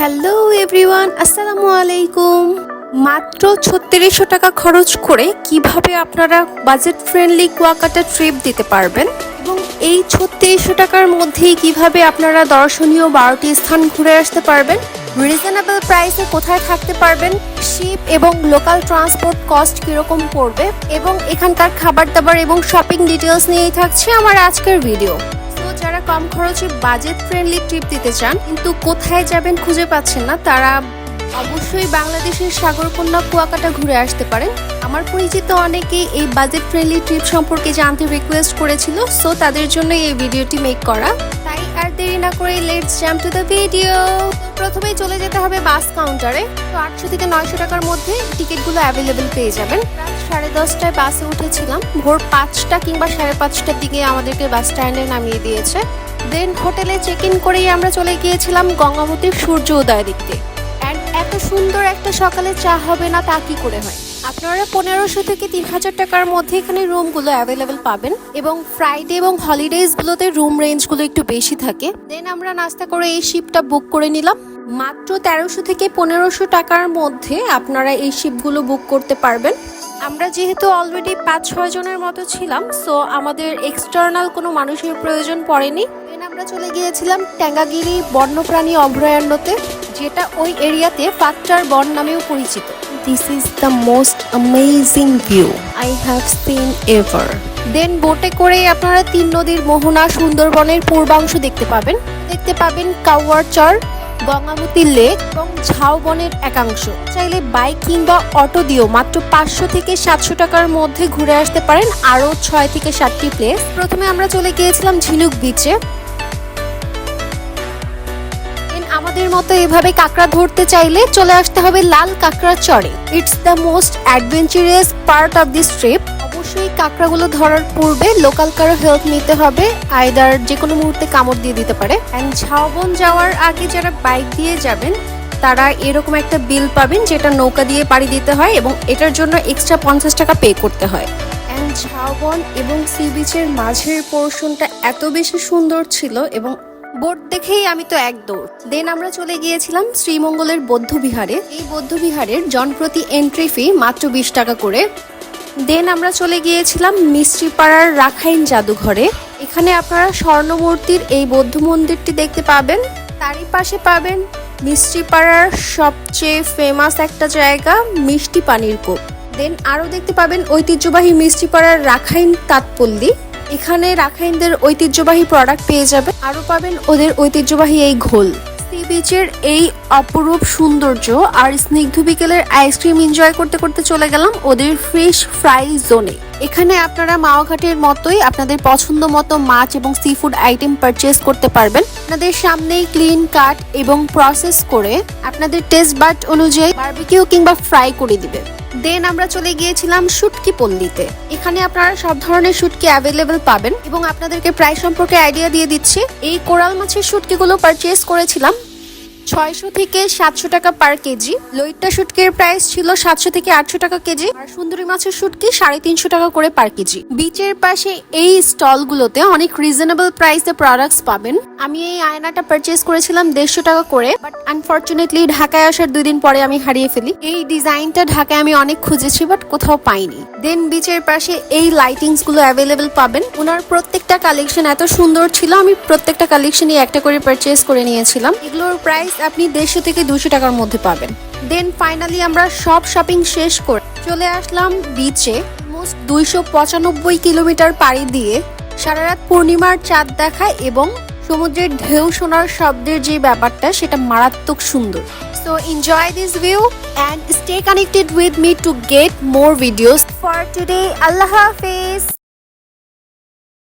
Hello everyone, আসসালামু আলাইকুম। মাত্র ছত্রিশশো টাকা খরচ করে কীভাবে আপনারা বাজেট ফ্রেন্ডলি কুয়াকাটা ট্রিপ দিতে পারবেন এবং এই ছত্রিশশো টাকার মধ্যেই কীভাবে আপনারা দর্শনীয় বারোটি স্থান ঘুরে আসতে পারবেন রিজনেবল প্রাইসে কোথায় থাকতে পারবেন শিপ এবং লোকাল ট্রান্সপোর্ট কস্ট কীরকম পড়বে এবং এখানকার খাবার দাবার এবং শপিং ডিটেলস নিয়েই থাকছে আমার আজকের ভিডিও যারা কম খরচে বাজেট ফ্রেন্ডলি ট্রিপ দিতে চান, কিন্তু কোথায় যাবেন খুঁজে পাচ্ছেন না, তারা অবশ্যই বাংলাদেশের সাগরকন্যা কুয়াকাটা ঘুরে আসতে পারেন। আমার পরিচিত অনেকেই এই বাজেট ফ্রেন্ডলি ট্রিপ সম্পর্কে জানতে রিকোয়েস্ট করেছিল সো তাদের জন্য এই ভিডিওটি মেক করা। তাই আর দেরি না করে let's jump to the video প্রথমেই চলে যেতে হবে বাস কাউন্টারে তো আটশো থেকে নয়শো টাকার মধ্যে টিকিটগুলো অ্যাভেলেবেল পেয়ে যাবেন। সাড়ে দশটায় বাসে উঠেছিলাম। ভোর পাঁচটা কিংবা সাড়ে পাঁচটার দিকে আমাদেরকে বাস স্ট্যান্ডে নামিয়ে দিয়েছে। দেন হোটেলে চেক ইন করেই আমরা চলে গিয়েছিলাম গঙ্গাবতীর সূর্য উদয় দেখতে অ্যান্ড এত সুন্দর একটা সকালে চা হবে না তা কি করে হয়? আপনারা পনেরোশো থেকে তিন হাজার টাকার মধ্যে এখানে রুমগুলো অ্যাভেলেবেল পাবেন এবং ফ্রাইডে এবং হলিডেজগুলোতে রুম রেঞ্জগুলো একটু বেশি থাকে। দেন আমরা নাস্তা করে এই শিপটা বুক করে নিলাম। মাত্র তেরোশো থেকে পনেরোশো টাকার মধ্যে আপনারা এই শিপগুলো বুক করতে পারবেন। আমরা যেহেতু অলরেডি পাঁচ, ছয় জনের মতো ছিলাম সো আমাদের এক্সটার্নাল কোনো মানুষের প্রয়োজন পড়েনি। দেন আমরা চলে গিয়েছিলাম ট্যাঙ্গাগিরি বন্যপ্রাণী অভয়ারণ্যতে, যেটা ওই এরিয়াতে ফাকটার বন নামেও পরিচিত। This is the most amazing view I have seen ever then বোটে করে আপনারা তিন নদীর মোহনা সুন্দরবনের পূর্বাংশ দেখতে পাবেন। দেখতে পাবেন কাউয়ার চর গঙ্গামতী লেক এবং ঝাউবনের একাংশ। চাইলে বাইক কিংবা অটো দিয়েও মাত্র পাঁচশো থেকে সাতশো টাকার মধ্যে ঘুরে আসতে পারেন আরও ছয় থেকে সাতটি প্লেস প্রথমে আমরা চলে গিয়েছিলাম ঝিনুক বিচে আমাদের মতো এভাবে কাঁকড়া ধরতে চাইলে চলে আসতে হবে লাল কাঁকড়া চড়ে it's the most adventurous part of this trip অবশ্যই কাঁকড়াগুলো ধরার পূর্বে লোকাল কারও হেল্প নিতে হবে আইদার যে কোনো মুহূর্তে কামড় দিয়ে দিতে পারে। অ্যান্ড ঝাউবন যাওয়ার আগে যারা বাইক দিয়ে যাবেন, তারা এরকম একটা বিল পাবেন যেটা নৌকা দিয়ে পাড়ি দিতে হয় এবং এটার জন্য এক্সট্রা পঞ্চাশ টাকা পে করতে হয়। অ্যান্ড ঝাউবন এবং সি বিচের মাঝের পোর্শনটা এত বেশি সুন্দর ছিল এবং বোট দেখেই আমি তো এক দৌড়। দেন আমরা চলে গিয়েছিলাম শ্রীমঙ্গলের বৌদ্ধ বিহারে। এই বৌদ্ধ বিহারের জনপ্রতি এন্ট্রি ফি মাত্র বিশ টাকা করে। দেন আমরা চলে গিয়েছিলাম মিস্ত্রিপাড়ার রাখাইন জাদুঘরে। এখানে আপনারা স্বর্ণমূর্তির এই বৌদ্ধ মন্দিরটি দেখতে পাবেন। তারই পাশে পাবেন মিষ্টিপাড়ার সবচেয়ে ফেমাস একটা জায়গা, মিষ্টি পানির কোপ। দেন আরও দেখতে পাবেন ঐতিহ্যবাহী মিষ্টিপাড়ার রাখাইন তাঁতপল্লী। এখানে রাখাইনদের ঐতিহ্যবাহী প্রোডাক্ট পেয়ে যাবে আরও পাবেন ওদের ঐতিহ্যবাহী এই ঘোল। সি বিচের এই অপরূপ সৌন্দর্য আর স্নিগ্ধ বিকেলের আইসক্রিম এনজয় করতে করতে চলে গেলাম ওদের ফিশ ফ্রাই জোনে এখানে আপনারা মাওয়াঘাটের মতোই আপনাদের পছন্দ মতো মাছ এবং সি ফুড আইটেম পারচেস করতে পারবেন। আপনাদের সামনেই ক্লিন কাট এবং প্রসেস করে আপনাদের টেস্ট বাট অনুযায়ী বারবিকিউ কিংবা ফ্রাই করে দিবে। দেন আমরা চলে গিয়েছিলাম শুটকি পল্লীতে। এখানে আপনারা সব ধরনের শুটকি অ্যাভেলেবেল পাবেন এবং আপনাদেরকে প্রাইস সম্পর্কে আইডিয়া দিয়ে দিচ্ছি। এই কোরাল মাছের শুটকিগুলো পারচেস করেছিলাম। ছয়শো থেকে সাতশো টাকা পার কেজি। লইট্টা শুটকির প্রাইস ছিল সাতশো থেকে আটশো টাকা কেজি আর সুন্দরী মাছের শুটকি সাড়ে তিনশো টাকা করে পার কেজি। বিচের পাশে এই স্টলগুলোতে অনেক রিজনেবল প্রাইসে প্রোডাক্টস পাবেন। আমি এই আয়নাটা পারচেস করেছিলাম দেড়শো টাকা করে বাট আনফর্চুনেটলি ঢাকায় আসার দুই দিন পরে আমি হারিয়ে ফেলি। এই ডিজাইনটা ঢাকায় আমি অনেক খুঁজেছি বাট কোথাও পাইনি। দেন বিচের পাশে এই লাইটিংসগুলো অ্যাভেলেবেল পাবেন। ওনার প্রত্যেকটা কালেকশন এত সুন্দর ছিল, আমি প্রত্যেকটা কালেকশনই একটা করে পারচেস করে নিয়েছিলাম। এগুলোর প্রাইস আপনি দেড়শো থেকে দুশো টাকার মধ্যে পাবেন দেন ফাইনালি আমরা সব শপিং শেষ করে চলে আসলাম বিচে মোস্ট দুইশো পঁচানব্বই কিলোমিটার পাড়ি দিয়ে সারা রাত পূর্ণিমার চাঁদ দেখা এবং সমুদ্রের ঢেউ শোনার শব্দের যে ব্যাপারটা সেটা মারাত্মক সুন্দর So enjoy this view and stay connected with me to get more videos. For today, Allah Hafiz.